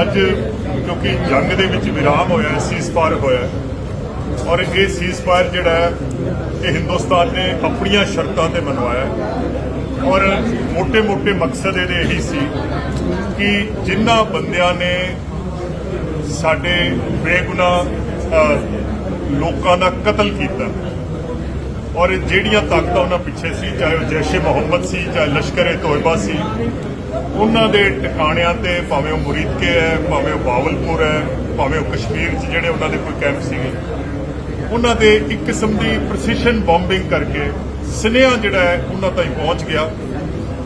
ਅੱਜ ਕਿਉਂਕਿ ਜੰਗ ਦੇ ਵਿੱਚ ਵਿਰਾਮ ਹੋਇਆ ਸੀਸਫਾਇਰ ਹੋਇਆ ਔਰ ਇਹ ਸੀਸਫਾਇਰ ਜਿਹੜਾ ਹੈ, ਇਹ ਹਿੰਦੁਸਤਾਨ ਨੇ ਆਪਣੀਆਂ ਸ਼ਰਤਾਂ ਤੇ ਮਨਵਾਇਆ ਔਰ ਮੋٹے-ਮੋٹے ਮਕਸਦ ਇਹਦੇ ਇਹੀ ਸੀ ਕਿ ਜਿਨ੍ਹਾਂ ਬੰਦਿਆਂ ਨੇ ਸਾਡੇ ਬੇਗੁਨਾ ਲੋਕਾਂ ਦਾ ਕਤਲ ਕੀਤਾ ਔਰ ਜਿਹੜੀਆਂ ਤਾਕਤਾਂ ਉਹਨਾਂ ਪਿੱਛੇ ਸੀ, ਚਾਹੇ ਉਹ ਜੈਸ਼ੇ ਮੁਹੰਮਦ ਸੀ, ਚਾਹੇ ਲਸ਼ਕਰ-ਏ-ਤੋਇਬਾ ਸੀ ਉਹਨਾਂ ਦੇ ਟਿਕਾਣਿਆਂ ਤੇ ਭਾਵੇਂ ਉਹ ਮੁਰੀਦਕੇ ਹੈ, ਭਾਵੇਂ ਉਹ ਬਾਵਲਪੁਰ ਹੈ, ਭਾਵੇਂ ਉਹ ਕਸ਼ਮੀਰ 'ਚ ਜਿਹੜੇ ਉਹਨਾਂ ਦੇ ਕੋਈ ਕੈਂਪ ਸੀਗੇ। ਉਹਨਾਂ ਦੇ ਇੱਕ ਕਿਸਮ ਦੀ ਪ੍ਰੈਸੀਸ਼ਨ ਬੰਬਿੰਗ ਕਰਕੇ ਸੁਨੇਹਾ ਜਿਹੜਾ ਹੈ, ਉਹਨਾਂ ਤਾਈਂ ਪਹੁੰਚ ਗਿਆ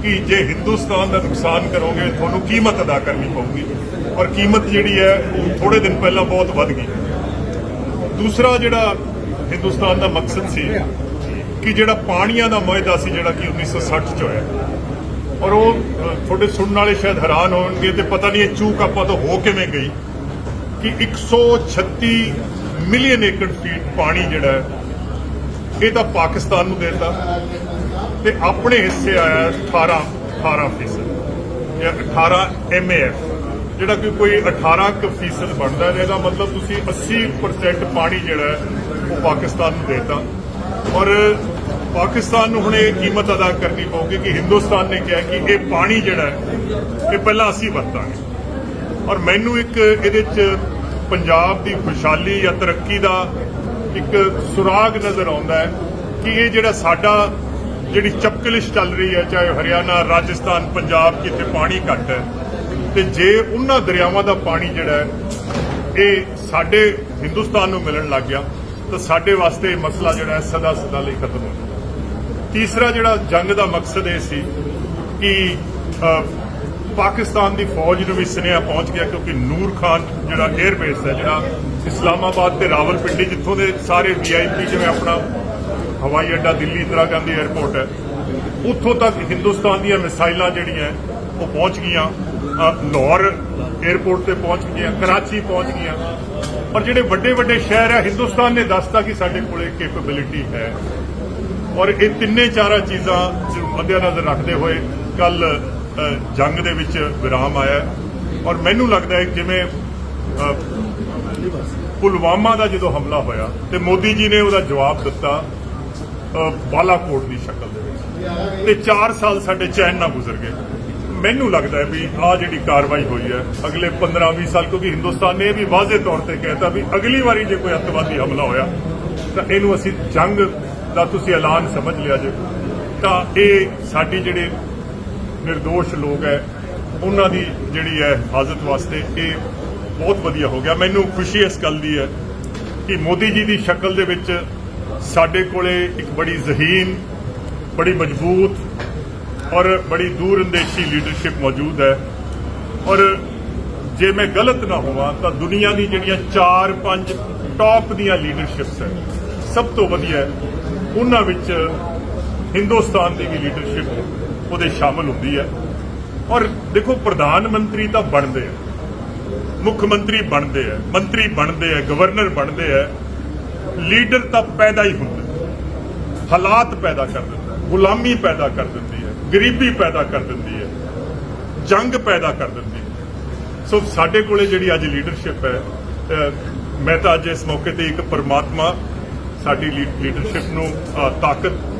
ਕਿ ਜੇ ਹਿੰਦੁਸਤਾਨ ਦਾ ਨੁਕਸਾਨ ਕਰੋਗੇ, ਤੁਹਾਨੂੰ ਕੀਮਤ ਅਦਾ ਕਰਨੀ ਪਊਗੀ। ਔਰ ਕੀਮਤ ਜਿਹੜੀ ਹੈ, ਉਹ ਥੋੜੇ ਦਿਨ ਪਹਿਲਾਂ ਬਹੁਤ ਵੱਧ ਗਈ। ਦੂਸਰਾ ਜਿਹੜਾ ਹਿੰਦੁਸਤਾਨ ਦਾ ਮਕਸਦ ਸੀ ਕਿ ਜਿਹੜਾ ਪਾਣੀਆਂ ਦਾ ਮੁਆਹਦਾ ਸੀ, ਜਿਹੜਾ ਕਿ 1960 ਚ ਹੋਇਆ। ਔਰ ਉਹ ਤੁਹਾਡੇ ਸੁਣਨ ਵਾਲੇ ਸ਼ਾਇਦ ਹੈਰਾਨ ਹੋਣਗੇ ਤੇ ਪਤਾ ਨਹੀਂ ਇਹ ਚੂਕ ਆਪਾਂ ਤੋਂ ਹੋ ਕਿਵੇਂ ਗਈ ਕਿ 136 ਮਿਲੀਅਨ ਏਕੜ ਫੀਟ ਪਾਣੀ ਜਿਹੜਾ ਇਹ ਤਾਂ ਪਾਕਿਸਤਾਨ ਨੂੰ ਦੇਤਾ ਤੇ ਆਪਣੇ ਹਿੱਸੇ ਆਇਆ 18 18 ਫੀਸਦ ਜਾਂ 18 ਐਮਏਐਫ ਜਿਹੜਾ ਕਿ ਕੋਈ 18 ਕੁ ਫੀਸਦ ਬਣਦਾ ਹੈ, ਇਹਦਾ ਮਤਲਬ ਤੁਸੀਂ 80% ਪਾਣੀ ਜਿਹੜਾ ਉਹ ਪਾਕਿਸਤਾਨ ਨੂੰ ਦੇਤਾ। ਔਰ ਪਾਕਿਸਤਾਨ ਨੂੰ ਹੁਣ ਇਹ ਕੀਮਤ ਅਦਾ ਕਰਨੀ ਪਊਗੀ ਕਿ ਹਿੰਦੁਸਤਾਨ ਨੇ ਕਿਹਾ ਕਿ ਇਹ ਪਾਣੀ ਜਿਹੜਾ ਹੈ, ਇਹ ਪਹਿਲਾਂ ਅਸੀਂ ਵਰਤਾਂਗੇ। ਔਰ ਮੈਨੂੰ ਇੱਕ ਇਹਦੇ ਚ ਪੰਜਾਬ ਦੀ ਖੁਸ਼ਹਾਲੀ ਜਾਂ ਤਰੱਕੀ ਦਾ ਇੱਕ ਸੁਰਾਗ ਨਜ਼ਰ ਆਉਂਦਾ ਹੈ ਕਿ ਇਹ ਜਿਹੜਾ ਸਾਡਾ ਜਿਹੜੀ ਚਪਕਲਿਸ਼ ਚੱਲ ਰਹੀ ਹੈ, ਚਾਹੇ ਹਰਿਆਣਾ, ਰਾਜਸਥਾਨ, ਪੰਜਾਬ ਕਿਤੇ ਪਾਣੀ ਘੱਟ ਹੈ, ਤੇ ਜੇ ਉਹਨਾਂ ਦਰਿਆਵਾਂ ਦਾ ਪਾਣੀ ਜਿਹੜਾ ਹੈ, ਇਹ ਸਾਡੇ ਹਿੰਦੁਸਤਾਨ ਨੂੰ ਮਿਲਣ ਲੱਗ ਗਿਆ, ਤਾਂ ਸਾਡੇ ਵਾਸਤੇ ਇਹ ਮਸਲਾ ਜਿਹੜਾ ਹੈ ਸਦਾ ਸਦਾ ਲਈ ਖਤਮ ਹੋ ਗਿਆ ਤੀਸਰਾ ਜਿਹੜਾ ਜੰਗ ਦਾ ਮਕਸਦ ਇਹ ਸੀ ਕਿ ਪਾਕਿਸਤਾਨ ਦੀ ਫੌਜ ਨੂੰ ਵੀ ਸੁਨੇਹਾ ਪਹੁੰਚ ਗਿਆ ਕਿਉਂਕਿ ਨੂਰ ਖਾਨ ਜਿਹੜਾ 에ਅਰ ਬੇਸ ਹੈ, ਜਿਹੜਾ ਇਸਲਾਮਾਬਾਦ ਤੇ ਰਾਵਲਪਿੰਡੀ ਜਿੱਥੋਂ ਦੇ ਸਾਰੇ ਵੀਆਈਪੀ ਜਿਵੇਂ ਆਪਣਾ ਹਵਾਈ ਅੱਡਾ ਦਿੱਲੀ, ਇੰਦਰਾ ਗਾਂਧੀ 에ਅਰਪੋਰਟ ਹੈ, ਉੱਥੋਂ ਤੱਕ ਹਿੰਦੁਸਤਾਨ ਦੀਆਂ ਮਿਸਾਈਲਾਂ ਜਿਹੜੀਆਂ, ਉਹ ਪਹੁੰਚ ਗਈਆਂ। ਲਾਹੌਰ 에ਅਰਪੋਰਟ ਤੇ ਪਹੁੰਚ ਗਈਆਂ, ਕਰਾਚੀ ਪਹੁੰਚ ਗਈਆਂ। ਪਰ ਜਿਹੜੇ ਵੱਡੇ ਵੱਡੇ ਸ਼ਹਿਰ ਹੈ, ਹਿੰਦੁਸਤਾਨ ਨੇ ਦੱਸਤਾ ਕਿ ਸਾਡੇ ਕੋਲੇ ਕੈਪੇਬਿਲਿਟੀ ਹੈ। ਔਰ ਇਹ ਤਿੰਨੇ ਚਾਰਾਂ ਚੀਜ਼ਾਂ ਨੂੰ ਮੱਦੇਨਜ਼ਰ ਰੱਖਦੇ ਹੋਏ ਕੱਲ ਜੰਗ ਦੇ ਵਿੱਚ ਵਿਰਾਮ ਆਇਆ ਔਰ ਮੈਨੂੰ ਲੱਗਦਾ ਹੈ ਜਿਵੇਂ ਪੁਲਵਾਮਾ ਦਾ ਜਦੋਂ ਹਮਲਾ ਹੋਇਆ ਤੇ ਮੋਦੀ ਜੀ ਨੇ ਉਹਦਾ ਜਵਾਬ ਦਿੱਤਾ ਬਾਲਾਕੋਟ ਦੀ ਸ਼ਕਲ ਦੇ ਵਿੱਚ। ਤੇ 4 ਸਾਲ ਸਾਡੇ ਚੈਨ ਨਾਲ ਗੁਜ਼ਰ ਗਏ। ਮੈਨੂੰ ਲੱਗਦਾ ਹੈ ਵੀ ਆ ਜਿਹੜੀ ਕਾਰਵਾਈ ਹੋਈ ਹੈ, ਅਗਲੇ 15-20 ਸਾਲ, ਕਿਉਂਕਿ ਹਿੰਦੁਸਤਾਨ ਨੇ ਇਹ ਵੀ ਵਾਜ਼ੇ ਤੌਰ ਤੇ ਕਹਿਤਾ ਵੀ ਅਗਲੀ ਵਾਰੀ ਜੇ ਕੋਈ ਅੱਤਵਾਦੀ ਹਮਲਾ ਹੋਇਆ, ਤਾਂ ਇਹਨੂੰ ਅਸੀਂ ਜੰਗ ਦਾ ਤੁਸੀਂ ਐਲਾਨ ਸਮਝ ਲਿਆ ਜੇ, ਤਾਂ ਇਹ ਸਾਡੀ ਜਿਹੜੇ નિર્ਦੋਸ਼ ਲੋਕ ਹੈ, ਉਹਨਾਂ ਦੀ ਜਿਹੜੀ ਹੈ ਹਿਫਾਜ਼ਤ ਵਾਸਤੇ ਇਹ ਬਹੁਤ ਵਧੀਆ ਹੋ ਗਿਆ। ਮੈਨੂੰ ਖੁਸ਼ੀ ਇਸ ਗੱਲ ਦੀ ਹੈ ਕਿ ਮੋਦੀ ਜੀ ਦੀ ਸ਼ਕਲ ਦੇ ਵਿੱਚ ਸਾਡੇ ਕੋਲੇ ਇੱਕ ਬੜੀ ਜ਼ਹੀਨ, ਬੜੀ ਮਜ਼ਬੂਤ ਔਰ ਬੜੀ ਦੂਰ ਅੰਦੇਸ਼ੀ ਲੀਡਰਸ਼ਿਪ ਮੌਜੂਦ ਹੈ। ਔਰ ਜੇ ਮੈਂ ਗਲਤ ਨਾ ਹੋਵਾਂ, ਤਾਂ ਦੁਨੀਆ ਦੀ ਜਿਹੜੀਆਂ 4-5 ਟੌਪ ਦੀਆਂ ਲੀਡਰਸ਼ਿਪਸ ਹੈ, ਸਭ ਤੋਂ ਵਧੀਆ ਉਹਨਾਂ ਵਿੱਚ ਹਿੰਦੁਸਤਾਨ ਦੀ ਵੀ ਲੀਡਰਸ਼ਿਪ ਉਹਦੇ ਸ਼ਾਮਲ ਹੁੰਦੀ ਹੈ। ਔਰ ਦੇਖੋ, ਪ੍ਰਧਾਨ ਮੰਤਰੀ ਤਾਂ ਬਣਦੇ ਆ। ਮੁੱਖ ਮੰਤਰੀ ਬਣਦੇ ਆ, ਮੰਤਰੀ ਬਣਦੇ ਆ ਗਵਰਨਰ ਬਣਦੇ ਆ। ਲੀਡਰ ਤਾਂ ਪੈਦਾ ਹੀ ਹੁੰਦਾ ਹਾਲਾਤ ਪੈਦਾ ਕਰ ਦਿੰਦਾ ਗੁਲਾਮੀ ਪੈਦਾ ਕਰ ਦਿੰਦੀ ਹੈ, ਗਰੀਬੀ ਪੈਦਾ ਕਰ ਦਿੰਦੀ ਹੈ, ਜੰਗ ਪੈਦਾ ਕਰ ਦਿੰਦੀ ਹੈ। ਸੋ ਸਾਡੇ ਕੋਲੇ ਜਿਹੜੀ ਅੱਜ ਲੀਡਰਸ਼ਿਪ ਹੈ ਮੈਂ ਤਾਂ ਅੱਜ ਇਸ ਮੌਕੇ ਤੇ ਇੱਕ ਪਰਮਾਤਮਾ ਸਾਡੀ ਲੀਡਰਸ਼ਿਪ ਨੂੰ ਤਾਕਤ